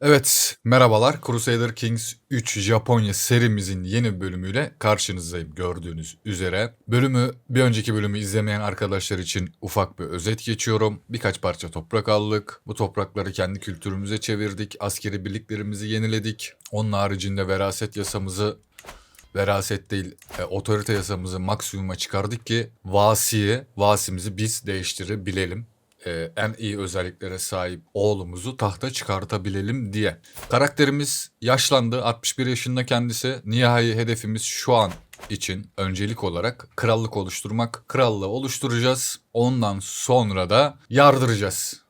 Evet, merhabalar. Crusader Kings 3 Japonya serimizin yeni bölümüyle karşınızdayım gördüğünüz üzere. Bölümü, bir önceki bölümü izlemeyen arkadaşlar için ufak bir özet geçiyorum. Birkaç parça toprak aldık. Bu toprakları kendi kültürümüze çevirdik. Askeri birliklerimizi yeniledik. Onun haricinde veraset yasamızı veraset değil e, otorite yasamızı maksimuma çıkardık ki vasiyi, vasimizi biz değiştirebilelim e, en iyi özelliklere sahip oğlumuzu tahta çıkartabilelim diye. Karakterimiz yaşlandı. 61 yaşında kendisi. Nihai hedefimiz şu an için öncelik olarak krallık oluşturmak. Krallığı oluşturacağız. Ondan sonra da yardıracağız.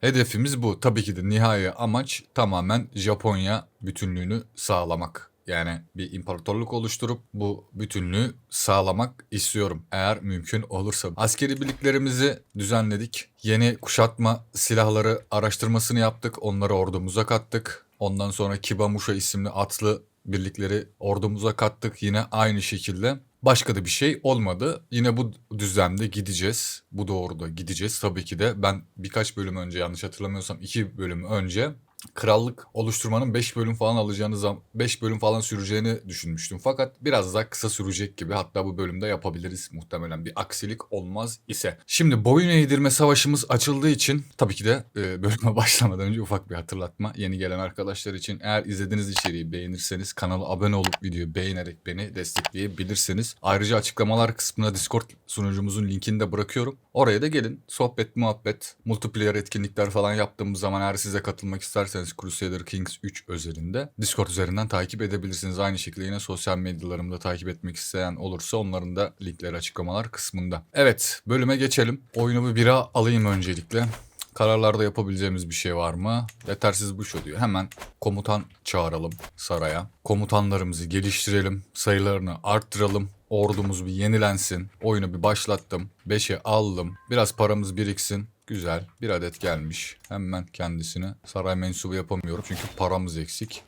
Hedefimiz bu. Tabii ki de nihai amaç tamamen Japonya bütünlüğünü sağlamak. Yani bir imparatorluk oluşturup bu bütünlüğü sağlamak istiyorum. Eğer mümkün olursa. Askeri birliklerimizi düzenledik. Yeni kuşatma silahları araştırmasını yaptık. Onları ordumuza kattık. Ondan sonra Kibamusha isimli atlı birlikleri ordumuza kattık. Yine aynı şekilde. Başka da bir şey olmadı. Yine bu düzlemde gideceğiz. Bu doğruda gideceğiz. Tabii ki de ben birkaç bölüm önce yanlış hatırlamıyorsam iki bölüm önce krallık oluşturmanın 5 bölüm falan alacağını zaman 5 bölüm falan süreceğini düşünmüştüm. Fakat biraz daha kısa sürecek gibi. Hatta bu bölümde yapabiliriz muhtemelen bir aksilik olmaz ise. Şimdi boyun eğdirme savaşımız açıldığı için tabii ki de e, bölüme başlamadan önce ufak bir hatırlatma. Yeni gelen arkadaşlar için eğer izlediğiniz içeriği beğenirseniz kanala abone olup videoyu beğenerek beni destekleyebilirsiniz. Ayrıca açıklamalar kısmına Discord sunucumuzun linkini de bırakıyorum. Oraya da gelin. Sohbet, muhabbet, multiplayer etkinlikler falan yaptığımız zaman eğer size katılmak isterseniz Crusader Kings 3 özelinde Discord üzerinden takip edebilirsiniz. Aynı şekilde yine sosyal medyalarımda takip etmek isteyen olursa onların da linkleri açıklamalar kısmında. Evet bölüme geçelim. Oyunu bir bira alayım öncelikle. Kararlarda yapabileceğimiz bir şey var mı? Yetersiz bu şu diyor. Hemen komutan çağıralım saraya. Komutanlarımızı geliştirelim. Sayılarını arttıralım. Ordumuz bir yenilensin. Oyunu bir başlattım. 5'e aldım. Biraz paramız biriksin. Güzel. Bir adet gelmiş. Hemen kendisini saray mensubu yapamıyorum. Çünkü paramız eksik.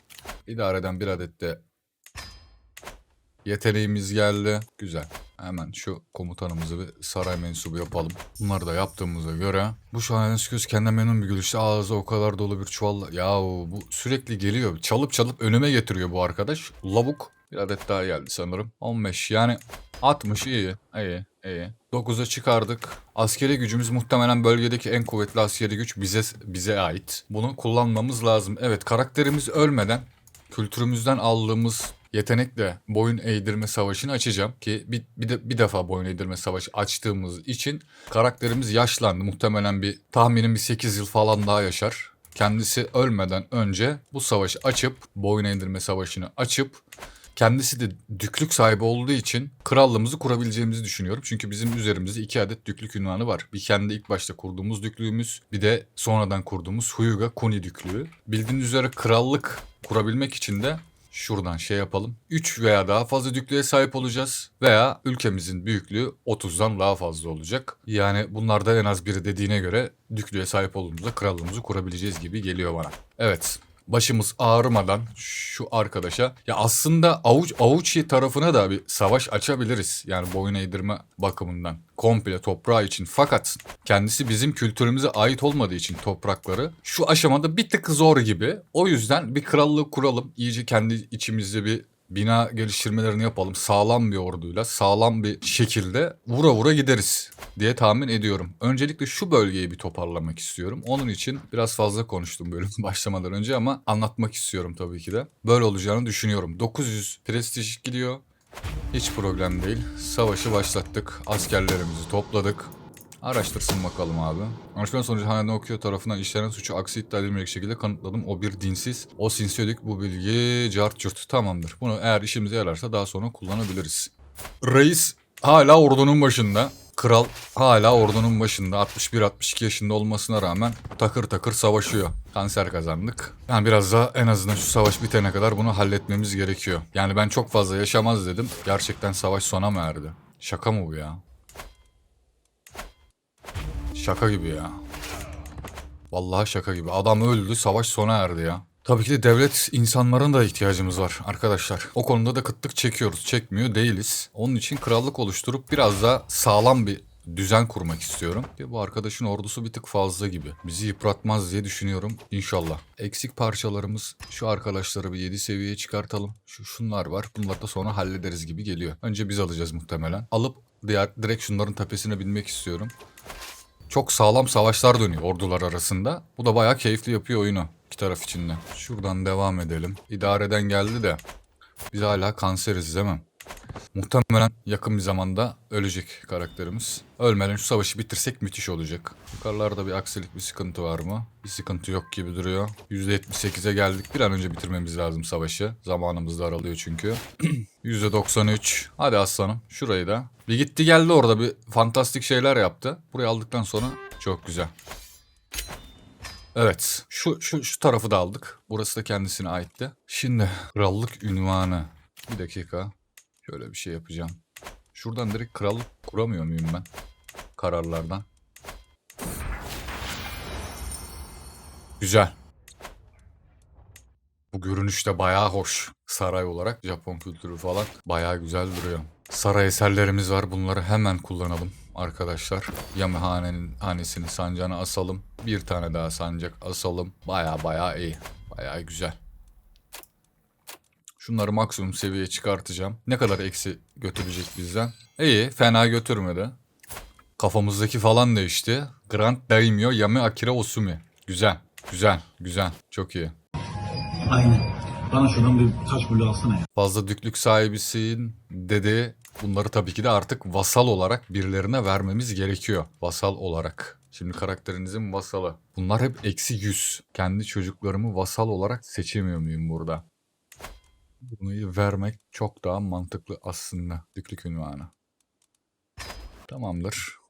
İdareden bir adet de yeteneğimiz geldi. Güzel. Hemen şu komutanımızı bir saray mensubu yapalım. Bunları da yaptığımıza göre bu şahane göz kendine memnun bir gülüşle ağzı o kadar dolu bir çuvalla. Yahu bu sürekli geliyor. Çalıp çalıp önüme getiriyor bu arkadaş. Lavuk. Bir adet daha geldi sanırım. 15 yani 60 iyi. İyi iyi. 9'a çıkardık. Askeri gücümüz muhtemelen bölgedeki en kuvvetli askeri güç bize bize ait. Bunu kullanmamız lazım. Evet karakterimiz ölmeden kültürümüzden aldığımız yetenekle boyun eğdirme savaşını açacağım ki bir, bir, de, bir defa boyun eğdirme savaşı açtığımız için karakterimiz yaşlandı. Muhtemelen bir tahminim bir 8 yıl falan daha yaşar. Kendisi ölmeden önce bu savaşı açıp boyun eğdirme savaşını açıp kendisi de düklük sahibi olduğu için krallığımızı kurabileceğimizi düşünüyorum. Çünkü bizim üzerimizde iki adet düklük ünvanı var. Bir kendi ilk başta kurduğumuz düklüğümüz bir de sonradan kurduğumuz Huyuga Kuni düklüğü. Bildiğiniz üzere krallık kurabilmek için de şuradan şey yapalım. 3 veya daha fazla düklüğe sahip olacağız veya ülkemizin büyüklüğü 30'dan daha fazla olacak. Yani bunlardan en az biri dediğine göre düklüğe sahip olduğumuzda krallığımızı kurabileceğiz gibi geliyor bana. Evet başımız ağrımadan şu arkadaşa ya aslında avuç avuçi tarafına da bir savaş açabiliriz. Yani boyun eğdirme bakımından komple toprağı için. Fakat kendisi bizim kültürümüze ait olmadığı için toprakları şu aşamada bir tık zor gibi. O yüzden bir krallık kuralım. İyice kendi içimizde bir bina geliştirmelerini yapalım. Sağlam bir orduyla, sağlam bir şekilde vura vura gideriz diye tahmin ediyorum. Öncelikle şu bölgeyi bir toparlamak istiyorum. Onun için biraz fazla konuştum bölüm başlamadan önce ama anlatmak istiyorum tabii ki de. Böyle olacağını düşünüyorum. 900 prestij gidiyor. Hiç problem değil. Savaşı başlattık. Askerlerimizi topladık. Araştırsın bakalım abi. Araştırma sonucu hanedan okuyor tarafından işlenen suçu aksi iddia edilmeyecek şekilde kanıtladım. O bir dinsiz. O sinsiyodik bu bilgi cart cürt. Tamamdır. Bunu eğer işimize yararsa daha sonra kullanabiliriz. Reis hala ordunun başında. Kral hala ordunun başında 61-62 yaşında olmasına rağmen takır takır savaşıyor. Kanser kazandık. Yani biraz daha en azından şu savaş bitene kadar bunu halletmemiz gerekiyor. Yani ben çok fazla yaşamaz dedim. Gerçekten savaş sona mı erdi? Şaka mı bu ya? Şaka gibi ya. Vallahi şaka gibi. Adam öldü, savaş sona erdi ya. Tabii ki de devlet insanların da ihtiyacımız var arkadaşlar. O konuda da kıtlık çekiyoruz. Çekmiyor değiliz. Onun için krallık oluşturup biraz da sağlam bir düzen kurmak istiyorum. Bu arkadaşın ordusu bir tık fazla gibi. Bizi yıpratmaz diye düşünüyorum inşallah. Eksik parçalarımız şu arkadaşları bir 7 seviyeye çıkartalım. Şu şunlar var. Bunları da sonra hallederiz gibi geliyor. Önce biz alacağız muhtemelen. Alıp diğer direkt şunların tepesine binmek istiyorum. Çok sağlam savaşlar dönüyor ordular arasında. Bu da bayağı keyifli yapıyor oyunu iki taraf içinde. Şuradan devam edelim. İdareden geldi de biz hala kanseriz değil mi? Muhtemelen yakın bir zamanda ölecek karakterimiz. Ölmeden şu savaşı bitirsek müthiş olacak. Yukarılarda bir aksilik bir sıkıntı var mı? Bir sıkıntı yok gibi duruyor. %78'e geldik. Bir an önce bitirmemiz lazım savaşı. Zamanımız daralıyor çünkü. %93. Hadi aslanım şurayı da. Bir gitti geldi orada bir fantastik şeyler yaptı. Burayı aldıktan sonra çok güzel. Evet. Şu, şu, şu tarafı da aldık. Burası da kendisine aitti. Şimdi krallık ünvanı. Bir dakika. Şöyle bir şey yapacağım. Şuradan direkt krallık kuramıyor muyum ben? Kararlardan. Güzel. Bu görünüş de bayağı hoş. Saray olarak Japon kültürü falan bayağı güzel duruyor. Saray eserlerimiz var. Bunları hemen kullanalım arkadaşlar. Yamihane'nin hanesini sancağına asalım. Bir tane daha sancak asalım. Bayağı bayağı iyi. Bayağı güzel. Şunları maksimum seviyeye çıkartacağım. Ne kadar eksi götürecek bizden? İyi, fena götürmedi. Kafamızdaki falan değişti. Grand Daimyo Yami Akira Osumi. Güzel, güzel, güzel. Çok iyi. Aynen. Bana şuradan bir taş bulu alsana ya. Fazla düklük sahibisin dedi. Bunları tabii ki de artık vasal olarak birilerine vermemiz gerekiyor. Vasal olarak. Şimdi karakterinizin vasalı. Bunlar hep eksi 100. Kendi çocuklarımı vasal olarak seçemiyor muyum burada? Bunu vermek çok daha mantıklı aslında. Düklük ünvanı. Tamamdır.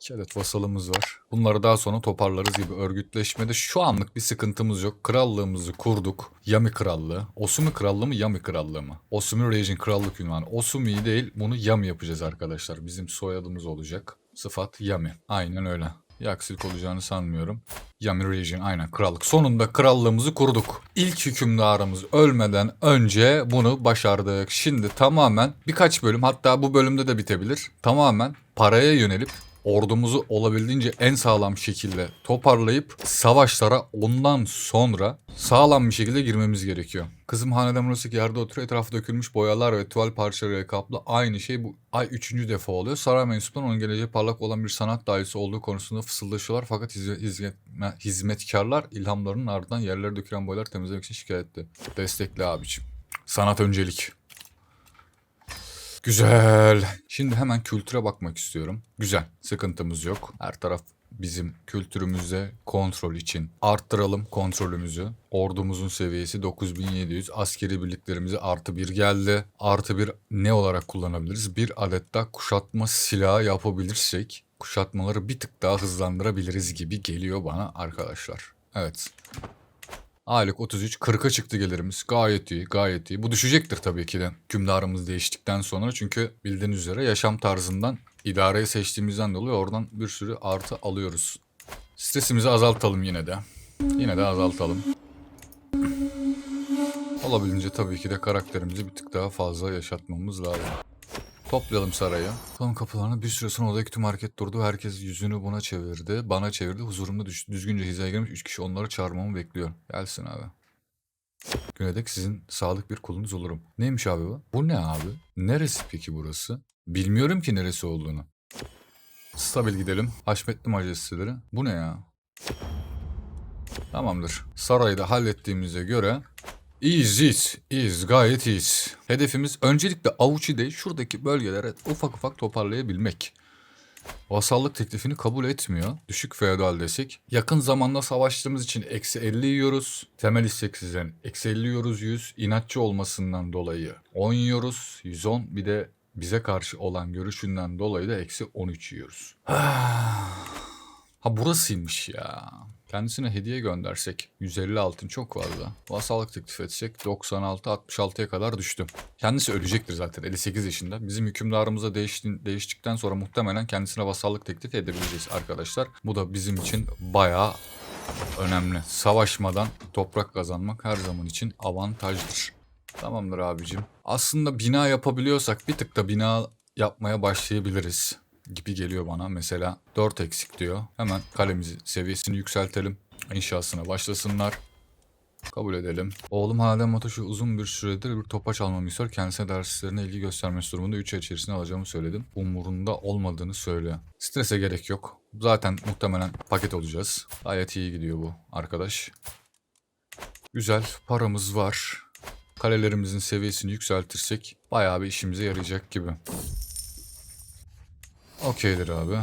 İki vasalımız var. Bunları daha sonra toparlarız gibi örgütleşmede şu anlık bir sıkıntımız yok. Krallığımızı kurduk. Yami Krallığı. Osumi Krallığı mı Yami Krallığı mı? Osumi Region Krallık ünvanı. Osumi'yi değil bunu Yami yapacağız arkadaşlar. Bizim soyadımız olacak. Sıfat Yami. Aynen öyle. Bir aksilik olacağını sanmıyorum. Yami Region aynen krallık. Sonunda krallığımızı kurduk. İlk hükümdarımız ölmeden önce bunu başardık. Şimdi tamamen birkaç bölüm hatta bu bölümde de bitebilir. Tamamen paraya yönelip ordumuzu olabildiğince en sağlam şekilde toparlayıp savaşlara ondan sonra sağlam bir şekilde girmemiz gerekiyor. Kızım haneden burası yerde oturuyor. Etrafı dökülmüş boyalar ve tuval parçalarıyla kaplı. Aynı şey bu ay üçüncü defa oluyor. Saray mensupları onun geleceği parlak olan bir sanat dairesi olduğu konusunda fısıldaşıyorlar. Fakat hizmet, hizmet, hizmetkarlar ilhamlarının ardından yerlere dökülen boyaları temizlemek için şikayet etti. Destekle abiciğim. Sanat öncelik. Güzel. Şimdi hemen kültüre bakmak istiyorum. Güzel. Sıkıntımız yok. Her taraf bizim kültürümüzde kontrol için. Arttıralım kontrolümüzü. Ordumuzun seviyesi 9700. Askeri birliklerimize artı bir geldi. Artı bir ne olarak kullanabiliriz? Bir adet daha kuşatma silahı yapabilirsek kuşatmaları bir tık daha hızlandırabiliriz gibi geliyor bana arkadaşlar. Evet. Aylık 33, 40'a çıktı gelirimiz. Gayet iyi, gayet iyi. Bu düşecektir tabii ki de hükümdarımız değiştikten sonra. Çünkü bildiğiniz üzere yaşam tarzından, idareyi seçtiğimizden dolayı oradan bir sürü artı alıyoruz. Stresimizi azaltalım yine de. Yine de azaltalım. Olabildiğince tabii ki de karakterimizi bir tık daha fazla yaşatmamız lazım. Toplayalım sarayı. Son kapılarına bir süre sonra odaya tüm hareket durdu. Herkes yüzünü buna çevirdi. Bana çevirdi. Huzurumda düş düzgünce hizaya gelmiş. Üç kişi onları çağırmamı bekliyor. Gelsin abi. Günedek sizin sadık bir kulunuz olurum. Neymiş abi bu? Bu ne abi? Neresi peki burası? Bilmiyorum ki neresi olduğunu. Stabil gidelim. Haşmetli majesteleri. Bu ne ya? Tamamdır. Sarayı da hallettiğimize göre İyiyiz, iyiyiz. Gayet iyiyiz. Hedefimiz öncelikle Avuçi'de şuradaki bölgelere ufak ufak toparlayabilmek. Vasallık teklifini kabul etmiyor. Düşük feodal desek. Yakın zamanda savaştığımız için eksi 50 yiyoruz. Temel isteksizden eksi 50 yiyoruz 100. İnatçı olmasından dolayı 10 yiyoruz. 110 bir de bize karşı olan görüşünden dolayı da eksi 13 yiyoruz. Ha burasıymış ya. Kendisine hediye göndersek 150 altın çok fazla. Vasallık teklif etsek 96-66'ya kadar düştüm. Kendisi ölecektir zaten 58 yaşında. Bizim hükümdarımıza değişti, değiştikten sonra muhtemelen kendisine vasallık teklif edebileceğiz arkadaşlar. Bu da bizim için bayağı önemli. Savaşmadan toprak kazanmak her zaman için avantajdır. Tamamdır abicim. Aslında bina yapabiliyorsak bir tık da bina yapmaya başlayabiliriz gibi geliyor bana. Mesela 4 eksik diyor. Hemen kalemizi seviyesini yükseltelim. İnşasına başlasınlar. Kabul edelim. Oğlum Halide Matoş'u uzun bir süredir bir topaç almamı istiyor. Kendisine derslerine ilgi göstermesi durumunda 3 ay içerisinde alacağımı söyledim. Umurunda olmadığını söylüyor. Strese gerek yok. Zaten muhtemelen paket olacağız. Gayet iyi gidiyor bu arkadaş. Güzel paramız var. Kalelerimizin seviyesini yükseltirsek bayağı bir işimize yarayacak gibi. Okeydir abi.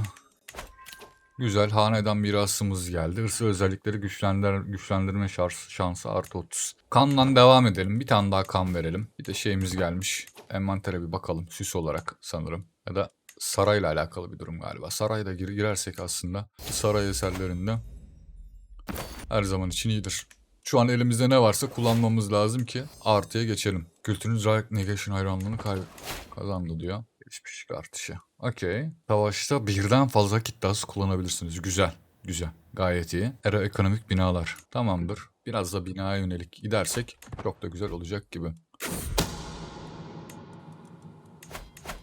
Güzel hanedan mirasımız geldi. Hırsı özellikleri güçlendir güçlendirme şans, şansı artı 30. Kanla devam edelim. Bir tane daha kan verelim. Bir de şeyimiz gelmiş. Envantere bir bakalım. Süs olarak sanırım. Ya da sarayla alakalı bir durum galiba. Sarayda gir girersek aslında saray eserlerinde her zaman için iyidir. Şu an elimizde ne varsa kullanmamız lazım ki artıya geçelim. Kültürünüz Direct Negation hayranlığını kazandı diyor. Geçmişlik artışı. Okey. Savaşta birden fazla kit dahası kullanabilirsiniz. Güzel. Güzel. Gayet iyi. Era ekonomik binalar. Tamamdır. Biraz da binaya yönelik gidersek çok da güzel olacak gibi.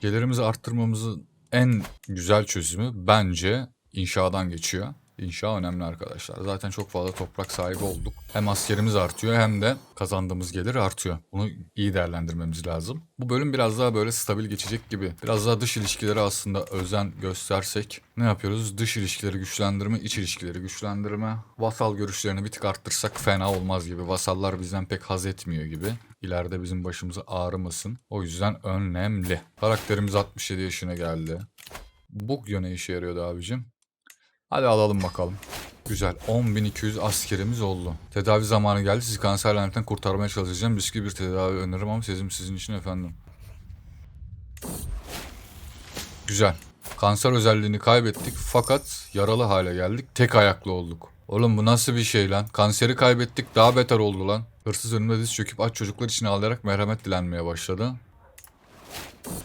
Gelirimizi arttırmamızın en güzel çözümü bence inşadan geçiyor. İnşa önemli arkadaşlar. Zaten çok fazla toprak sahibi olduk. Hem askerimiz artıyor hem de kazandığımız gelir artıyor. Bunu iyi değerlendirmemiz lazım. Bu bölüm biraz daha böyle stabil geçecek gibi. Biraz daha dış ilişkileri aslında özen göstersek ne yapıyoruz? Dış ilişkileri güçlendirme, iç ilişkileri güçlendirme. Vasal görüşlerini bir tık arttırsak fena olmaz gibi. Vasallar bizden pek haz etmiyor gibi. İleride bizim başımıza ağrımasın. O yüzden önemli. Karakterimiz 67 yaşına geldi. Bu ne işe yarıyordu abicim? Hadi alalım bakalım. Güzel. 10.200 askerimiz oldu. Tedavi zamanı geldi. Sizi kanser lanetinden kurtarmaya çalışacağım. Riskli bir tedavi öneririm ama sezim sizin için efendim. Güzel. Kanser özelliğini kaybettik fakat yaralı hale geldik. Tek ayaklı olduk. Oğlum bu nasıl bir şey lan? Kanseri kaybettik daha beter oldu lan. Hırsız önümde diz çöküp aç çocuklar için ağlayarak merhamet dilenmeye başladı.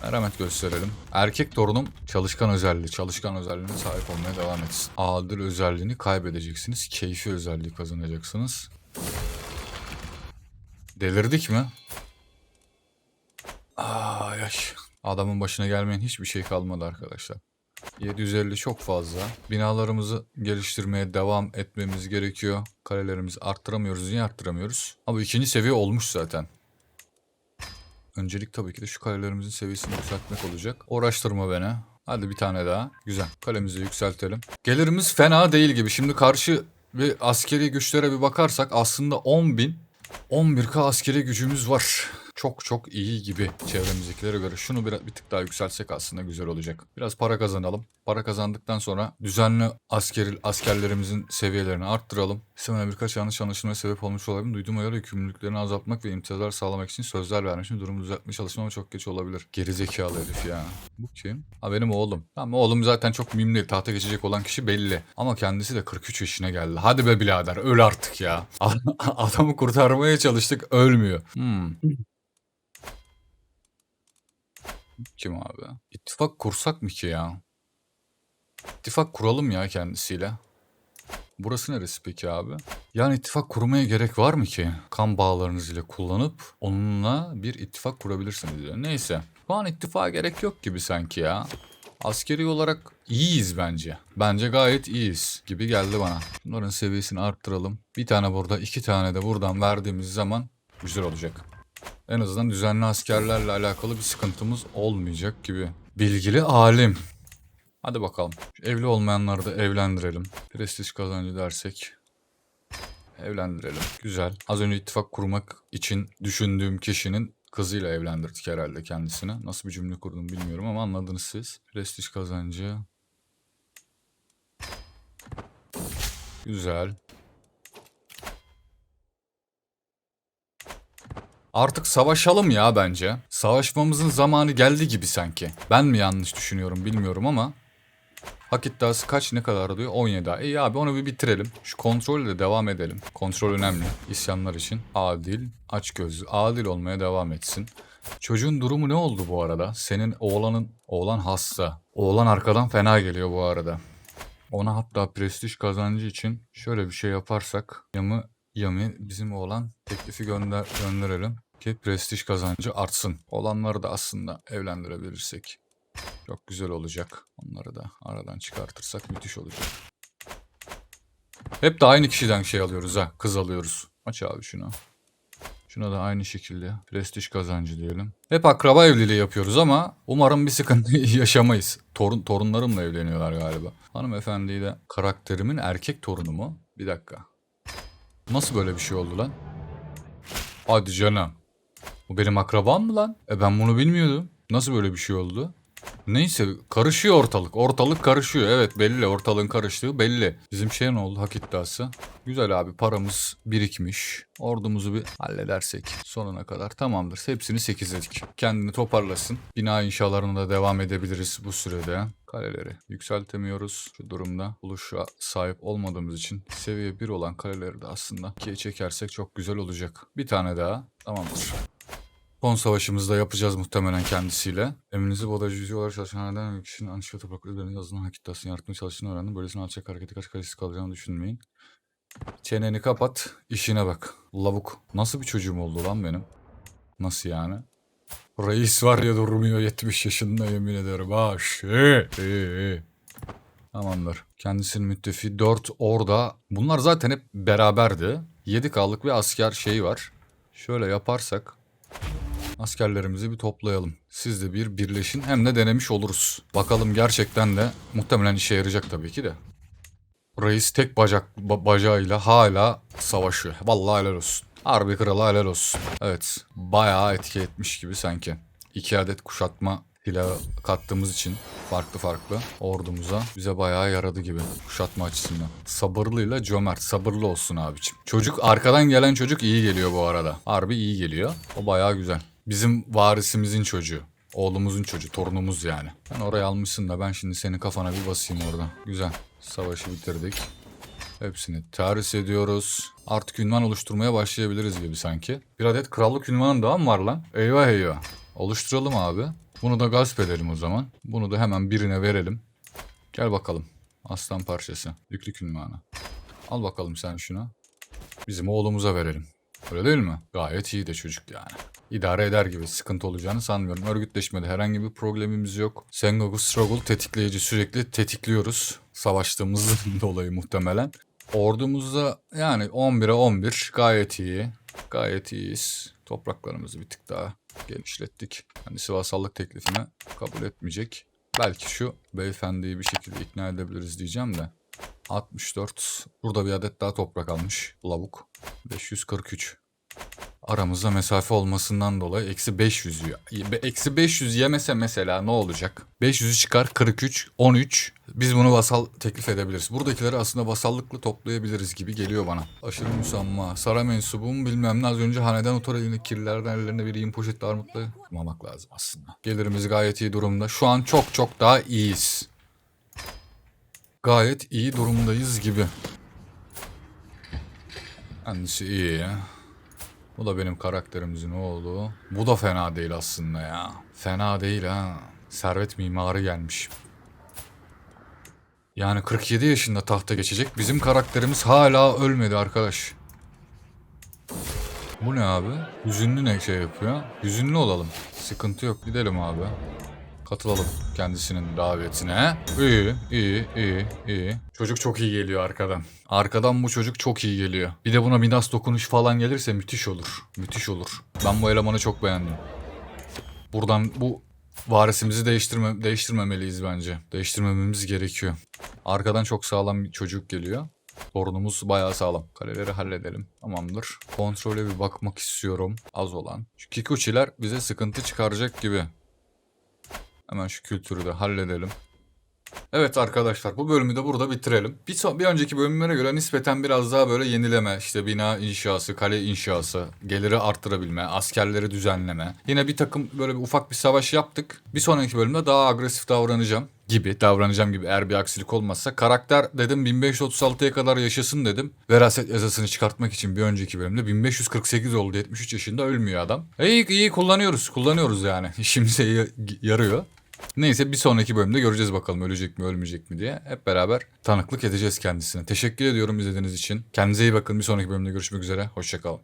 Merhamet gösterelim. Erkek torunum çalışkan özelliği. Çalışkan özelliğine sahip olmaya devam etsin. Adil özelliğini kaybedeceksiniz. Keyfi özelliği kazanacaksınız. Delirdik mi? Ay ay. Adamın başına gelmeyen hiçbir şey kalmadı arkadaşlar. 750 çok fazla. Binalarımızı geliştirmeye devam etmemiz gerekiyor. Kalelerimizi arttıramıyoruz. Niye arttıramıyoruz? Ama ikinci seviye olmuş zaten. Öncelik tabii ki de şu kalelerimizin seviyesini yükseltmek olacak. Uğraştırma beni. Hadi bir tane daha. Güzel. Kalemizi yükseltelim. Gelirimiz fena değil gibi. Şimdi karşı bir askeri güçlere bir bakarsak aslında 10.000 11k askeri gücümüz var. Çok çok iyi gibi çevremizdekilere göre. Şunu bir, bir tık daha yükseltsek aslında güzel olacak. Biraz para kazanalım. Para kazandıktan sonra düzenli askeri, askerlerimizin seviyelerini arttıralım. Sonra birkaç yanlış anlaşılmaya sebep olmuş olabilir. Duyduğuma göre yükümlülüklerini azaltmak ve imtiyazlar sağlamak için sözler vermişim. Durumu düzeltmeye çalışmam ama çok geç olabilir. Gerizekalı herif ya. Bu kim? Ha benim oğlum. Tamam oğlum zaten çok mühim değil. Tahta geçecek olan kişi belli. Ama kendisi de 43 yaşına geldi. Hadi be birader öl artık ya. Adamı kurtarmaya çalıştık ölmüyor. Hmm. Kim abi? İttifak kursak mı ki ya? İttifak kuralım ya kendisiyle. Burası neresi peki abi? Yani ittifak kurmaya gerek var mı ki? Kan bağlarınız ile kullanıp onunla bir ittifak kurabilirsiniz diyor. Neyse. Şu an ittifaka gerek yok gibi sanki ya. Askeri olarak iyiyiz bence. Bence gayet iyiyiz gibi geldi bana. Bunların seviyesini arttıralım. Bir tane burada, iki tane de buradan verdiğimiz zaman güzel olacak. En azından düzenli askerlerle alakalı bir sıkıntımız olmayacak gibi. Bilgili alim. Hadi bakalım. Evli olmayanları da evlendirelim. Prestij kazancı dersek. Evlendirelim. Güzel. Az önce ittifak kurmak için düşündüğüm kişinin kızıyla evlendirdik herhalde kendisini. Nasıl bir cümle kurdum bilmiyorum ama anladınız siz. Prestij kazancı. Güzel. Artık savaşalım ya bence. Savaşmamızın zamanı geldi gibi sanki. Ben mi yanlış düşünüyorum bilmiyorum ama. Hak iddiası kaç ne kadar diyor? 17 daha. İyi abi onu bir bitirelim. Şu kontrolle de devam edelim. Kontrol önemli isyanlar için. Adil, açgözlü. Adil olmaya devam etsin. Çocuğun durumu ne oldu bu arada? Senin oğlanın, oğlan hasta. Oğlan arkadan fena geliyor bu arada. Ona hatta prestij kazancı için şöyle bir şey yaparsak. Yamı Yami bizim oğlan teklifi gönder gönderelim ki prestij kazancı artsın. Olanları da aslında evlendirebilirsek. Çok güzel olacak. Onları da aradan çıkartırsak müthiş olacak. Hep de aynı kişiden şey alıyoruz ha. Kız alıyoruz. Aç abi şunu. Şuna da aynı şekilde prestij kazancı diyelim. Hep akraba evliliği yapıyoruz ama umarım bir sıkıntı yaşamayız. Torun torunlarımla evleniyorlar galiba. Hanımefendiyi de karakterimin erkek torunu mu? Bir dakika. Nasıl böyle bir şey oldu lan? Hadi canım. Bu benim akrabam mı lan? E ben bunu bilmiyordum. Nasıl böyle bir şey oldu? Neyse karışıyor ortalık. Ortalık karışıyor. Evet belli ortalığın karıştığı belli. Bizim şey ne oldu hak iddiası? Güzel abi paramız birikmiş. Ordumuzu bir halledersek sonuna kadar tamamdır. Hepsini sekizledik. Kendini toparlasın. Bina inşalarına da devam edebiliriz bu sürede. Kaleleri yükseltemiyoruz şu durumda. Buluşa sahip olmadığımız için seviye 1 olan kaleleri de aslında 2'ye çekersek çok güzel olacak. Bir tane daha tamamdır. Son savaşımızda yapacağız muhtemelen kendisiyle. Emrinizi bodajcı olarak çalışanlardan bir kişinin anışka toprakları üzerinde yazılan hak iddiasını yaratmaya çalıştığını öğrendim. Böylesine alçak hareketi kaç kalesiz kalacağını düşünmeyin. Çeneni kapat, işine bak. Lavuk. Nasıl bir çocuğum oldu lan benim? Nasıl yani? Reis var ya durmuyor 70 yaşında yemin ederim. Ha şey. iyi, iyi. Tamamdır. Kendisinin müttefi 4 orada. Bunlar zaten hep beraberdi. 7K'lık bir asker şeyi var. Şöyle yaparsak askerlerimizi bir toplayalım. Siz de bir birleşin hem de denemiş oluruz. Bakalım gerçekten de muhtemelen işe yarayacak tabii ki de. Reis tek bacak ba- bacağıyla hala savaşıyor. Vallahi helal olsun. Harbi kralı helal olsun. Evet bayağı etki etmiş gibi sanki. İki adet kuşatma silahı kattığımız için farklı farklı ordumuza bize bayağı yaradı gibi kuşatma açısından. Sabırlıyla cömert. Sabırlı olsun abicim. Çocuk arkadan gelen çocuk iyi geliyor bu arada. Harbi iyi geliyor. O bayağı güzel. Bizim varisimizin çocuğu. Oğlumuzun çocuğu, torunumuz yani. Ben oraya almışsın da ben şimdi senin kafana bir basayım orada. Güzel. Savaşı bitirdik. Hepsini terhis ediyoruz. Artık ünvan oluşturmaya başlayabiliriz gibi sanki. Bir adet krallık ünvanım daha mı var lan? Eyvah eyvah. Oluşturalım abi. Bunu da gasp edelim o zaman. Bunu da hemen birine verelim. Gel bakalım. Aslan parçası. Yüklük ünvanı. Al bakalım sen şunu. Bizim oğlumuza verelim. Öyle değil mi? Gayet iyi de çocuk yani. İdare eder gibi sıkıntı olacağını sanmıyorum. Örgütleşmede herhangi bir problemimiz yok. Sengoku Struggle tetikleyici sürekli tetikliyoruz. Savaştığımızdan dolayı muhtemelen. Ordumuzda yani 11'e 11 gayet iyi. Gayet iyiyiz. Topraklarımızı bir tık daha genişlettik. Kendisi vasallık teklifini kabul etmeyecek. Belki şu beyefendiyi bir şekilde ikna edebiliriz diyeceğim de. 64. Burada bir adet daha toprak almış. Lavuk. 543. Aramızda mesafe olmasından dolayı eksi 500 yiyor. Be- Eksi 500 yemese mesela ne olacak? 500'ü çıkar 43, 13. Biz bunu vasal teklif edebiliriz. Buradakileri aslında vasallıkla toplayabiliriz gibi geliyor bana. Aşırı müsamma. Saray mensubum bilmem ne az önce haneden otor elinde ellerine vereyim poşetli armutla tutmamak lazım aslında. Gelirimiz gayet iyi durumda. Şu an çok çok daha iyiyiz. Gayet iyi durumdayız gibi. Kendisi iyi ya. Bu da benim karakterimizin oğlu. Bu da fena değil aslında ya. Fena değil ha. Servet mimarı gelmiş. Yani 47 yaşında tahta geçecek. Bizim karakterimiz hala ölmedi arkadaş. Bu ne abi? Hüzünlü ne şey yapıyor? Hüzünlü olalım. Sıkıntı yok. Gidelim abi. Katılalım kendisinin davetine. İyi, iyi, iyi, iyi. Çocuk çok iyi geliyor arkadan. Arkadan bu çocuk çok iyi geliyor. Bir de buna Midas dokunuş falan gelirse müthiş olur. Müthiş olur. Ben bu elemanı çok beğendim. Buradan bu varisimizi değiştirme, değiştirmemeliyiz bence. Değiştirmememiz gerekiyor. Arkadan çok sağlam bir çocuk geliyor. Sorunumuz bayağı sağlam. Kaleleri halledelim. Tamamdır. Kontrole bir bakmak istiyorum. Az olan. Şu Kikuchi'ler bize sıkıntı çıkaracak gibi. Hemen şu kültürü de halledelim. Evet arkadaşlar bu bölümü de burada bitirelim. Bir, son, bir önceki bölümlere göre nispeten biraz daha böyle yenileme, işte bina inşası, kale inşası, geliri arttırabilme, askerleri düzenleme. Yine bir takım böyle bir ufak bir savaş yaptık. Bir sonraki bölümde daha agresif davranacağım gibi davranacağım gibi eğer bir aksilik olmazsa. Karakter dedim 1536'ya kadar yaşasın dedim. Veraset yasasını çıkartmak için bir önceki bölümde 1548 oldu 73 yaşında ölmüyor adam. E, iyi iyi kullanıyoruz kullanıyoruz yani işimize yarıyor. Neyse bir sonraki bölümde göreceğiz bakalım ölecek mi ölmeyecek mi diye. Hep beraber tanıklık edeceğiz kendisine. Teşekkür ediyorum izlediğiniz için. Kendinize iyi bakın. Bir sonraki bölümde görüşmek üzere. Hoşçakalın.